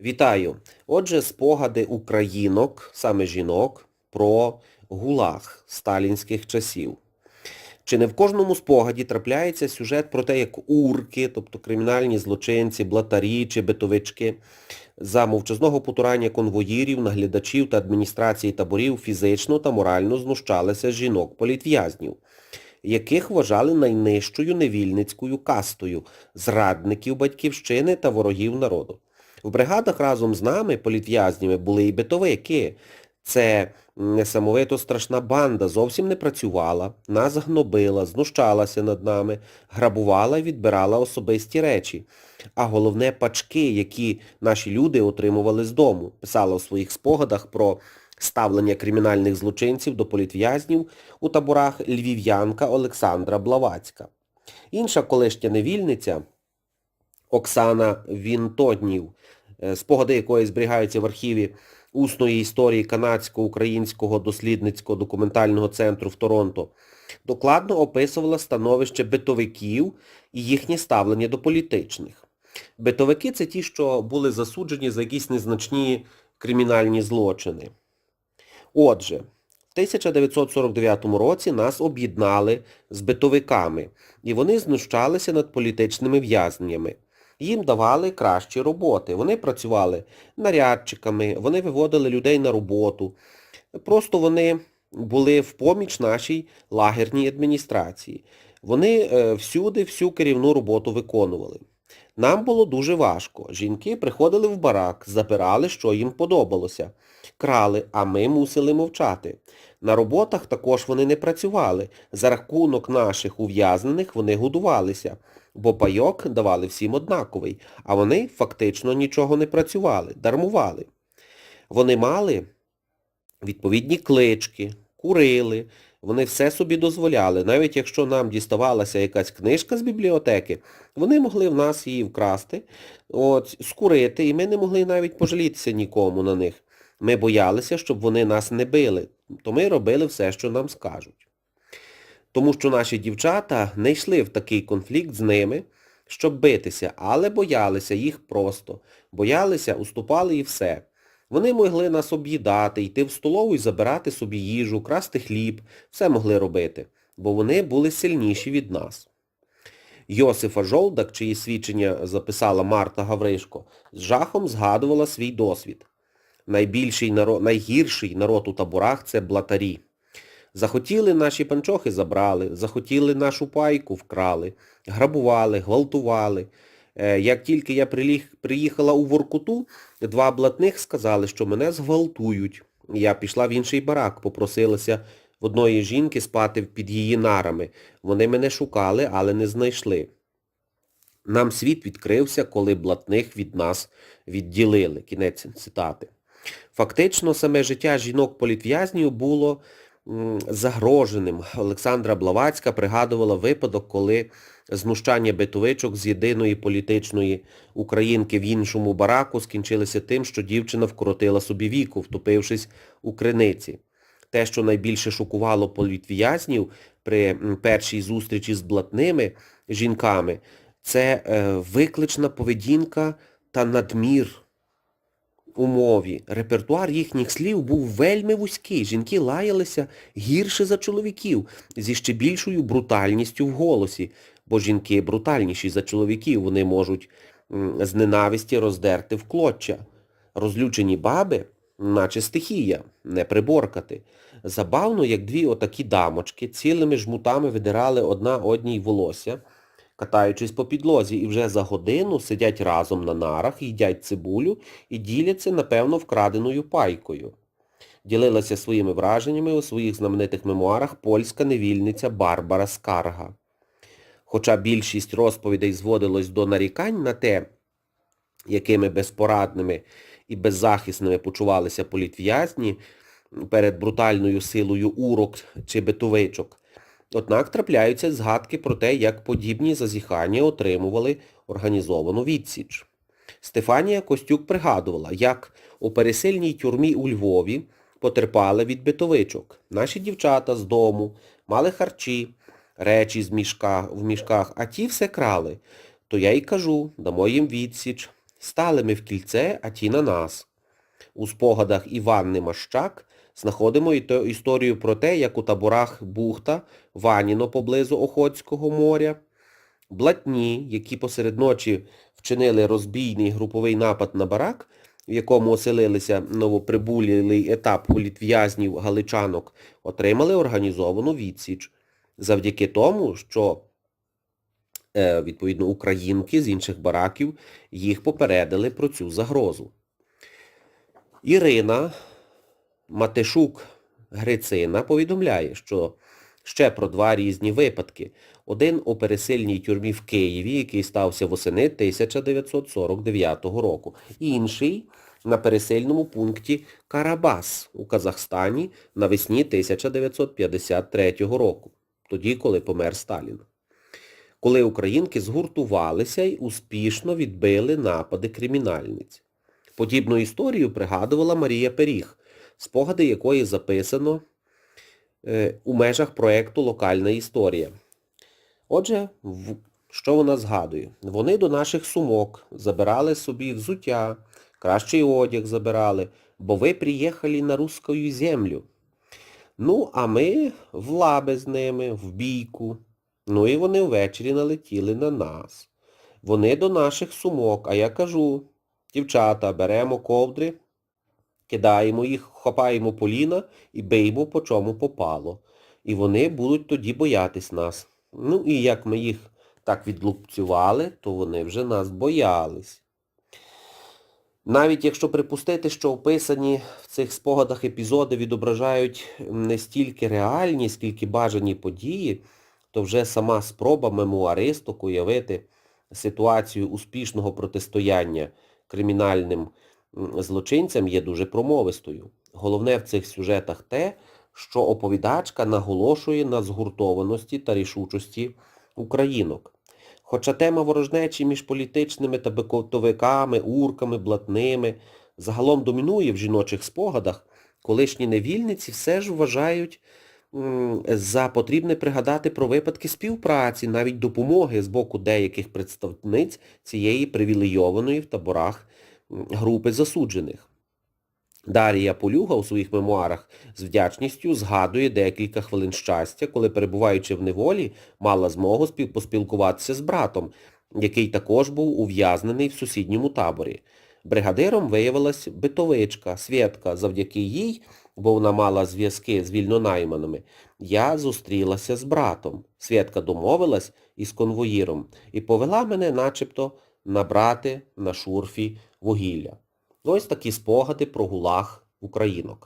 Вітаю! Отже, спогади українок, саме жінок, про гулаг сталінських часів. Чи не в кожному спогаді трапляється сюжет про те, як урки, тобто кримінальні злочинці, блатарі чи битовички, за мовчазного потурання конвоїрів, наглядачів та адміністрації таборів фізично та морально знущалися жінок-політв'язнів, яких вважали найнижчою невільницькою кастою, зрадників батьківщини та ворогів народу. В бригадах разом з нами, політв'язнями, були і битовики. Це несамовито страшна банда зовсім не працювала, нас гнобила, знущалася над нами, грабувала і відбирала особисті речі. А головне пачки, які наші люди отримували з дому. Писала у своїх спогадах про ставлення кримінальних злочинців до політв'язнів у таборах львів'янка Олександра Блавацька. Інша колишня невільниця Оксана Вінтоднів, спогади якої зберігаються в архіві усної історії Канадсько-Українського дослідницького документального центру в Торонто, докладно описувала становище битовиків і їхнє ставлення до політичних. Битовики це ті, що були засуджені за якісь незначні кримінальні злочини. Отже, в 1949 році нас об'єднали з битовиками, і вони знущалися над політичними в'язнями. Їм давали кращі роботи. Вони працювали нарядчиками, вони виводили людей на роботу. Просто вони були в поміч нашій лагерній адміністрації. Вони е, всюди всю керівну роботу виконували. Нам було дуже важко. Жінки приходили в барак, забирали, що їм подобалося. Крали, а ми мусили мовчати. На роботах також вони не працювали. За рахунок наших ув'язнених вони годувалися, бо пайок давали всім однаковий, а вони фактично нічого не працювали, дармували. Вони мали відповідні клички, курили, вони все собі дозволяли. Навіть якщо нам діставалася якась книжка з бібліотеки, вони могли в нас її вкрасти, от, скурити, і ми не могли навіть пожалітися нікому на них. Ми боялися, щоб вони нас не били, то ми робили все, що нам скажуть. Тому що наші дівчата не йшли в такий конфлікт з ними, щоб битися, але боялися їх просто. Боялися, уступали і все. Вони могли нас об'їдати, йти в столову і забирати собі їжу, красти хліб, все могли робити, бо вони були сильніші від нас. Йосифа Жолдак, чиї свідчення записала Марта Гавришко, з жахом згадувала свій досвід. Найбільший народ, найгірший народ у таборах це блатарі. Захотіли наші панчохи забрали, захотіли нашу пайку вкрали, грабували, гвалтували. Е, Як тільки я приїхала у Воркуту, два блатних сказали, що мене зґвалтують. Я пішла в інший барак, попросилася в одної жінки спати під її нарами. Вони мене шукали, але не знайшли. Нам світ відкрився, коли блатних від нас відділили. Кінець цитати. Фактично, саме життя жінок-політв'язнів було загроженим. Олександра Блавацька пригадувала випадок, коли знущання битовичок з єдиної політичної українки в іншому бараку скінчилися тим, що дівчина вкоротила собі віку, втопившись у криниці. Те, що найбільше шокувало політв'язнів при першій зустрічі з блатними жінками, це е, виклична поведінка та надмір у мові. Репертуар їхніх слів був вельми вузький. Жінки лаялися гірше за чоловіків, зі ще більшою брутальністю в голосі, бо жінки брутальніші за чоловіків, вони можуть з ненависті роздерти в клоччя. Розлючені баби, наче стихія, не приборкати. Забавно, як дві отакі дамочки цілими жмутами видирали одна одній волосся, катаючись по підлозі, і вже за годину сидять разом на нарах, їдять цибулю і діляться, напевно, вкраденою пайкою. Ділилася своїми враженнями у своїх знаменитих мемуарах польська невільниця Барбара Скарга. Хоча більшість розповідей зводилось до нарікань на те, якими безпорадними і беззахисними почувалися політв'язні перед брутальною силою урок чи битовичок, Однак трапляються згадки про те, як подібні зазіхання отримували організовану відсіч. Стефанія Костюк пригадувала, як у пересильній тюрмі у Львові потерпали від битовичок. Наші дівчата з дому мали харчі, речі з мішка, в мішках, а ті все крали. То я й кажу, дамо їм відсіч. Стали ми в кільце, а ті на нас. У спогадах Іванни Мащак знаходимо історію про те, як у таборах Бухта, Ваніно поблизу Охотського моря, Блатні, які посеред ночі вчинили розбійний груповий напад на барак, в якому оселилися новоприбулілий етап політв'язнів галичанок, отримали організовану відсіч. Завдяки тому, що е, відповідно українки з інших бараків їх попередили про цю загрозу. Ірина Матишук Грицина повідомляє, що ще про два різні випадки. Один у пересильній тюрмі в Києві, який стався восени 1949 року. Інший на пересильному пункті Карабас у Казахстані навесні 1953 року, тоді, коли помер Сталін. Коли українки згуртувалися і успішно відбили напади кримінальниць. Подібну історію пригадувала Марія Періг, спогади якої записано е, у межах проєкту Локальна історія. Отже, що вона згадує? Вони до наших сумок забирали собі взуття, кращий одяг забирали, бо ви приїхали на русскую землю. Ну, а ми в лаби з ними, в бійку. Ну і вони ввечері налетіли на нас. Вони до наших сумок, а я кажу, дівчата, беремо ковдри, кидаємо їх, хапаємо поліна і биймо по чому попало. І вони будуть тоді боятись нас. Ну і як ми їх так відлупцювали, то вони вже нас боялись. Навіть якщо припустити, що описані в цих спогадах епізоди відображають не стільки реальні, скільки бажані події, то вже сама спроба мемуаристок уявити ситуацію успішного протистояння кримінальним злочинцям є дуже промовистою. Головне в цих сюжетах те, що оповідачка наголошує на згуртованості та рішучості українок. Хоча тема ворожнечі між політичними та бекотовиками, урками, блатними загалом домінує в жіночих спогадах, колишні невільниці все ж вважають за потрібне пригадати про випадки співпраці, навіть допомоги з боку деяких представниць цієї привілейованої в таборах групи засуджених. Дарія Полюга у своїх мемуарах з вдячністю згадує декілька хвилин щастя, коли, перебуваючи в неволі, мала змогу поспілкуватися з братом, який також був ув'язнений в сусідньому таборі. Бригадиром виявилась битовичка, Свєтка. Завдяки їй, бо вона мала зв'язки з вільнонайманими, я зустрілася з братом. Свєтка домовилась із конвоїром і повела мене начебто набрати на шурфі вугілля. Ось такі спогади про гулаг українок.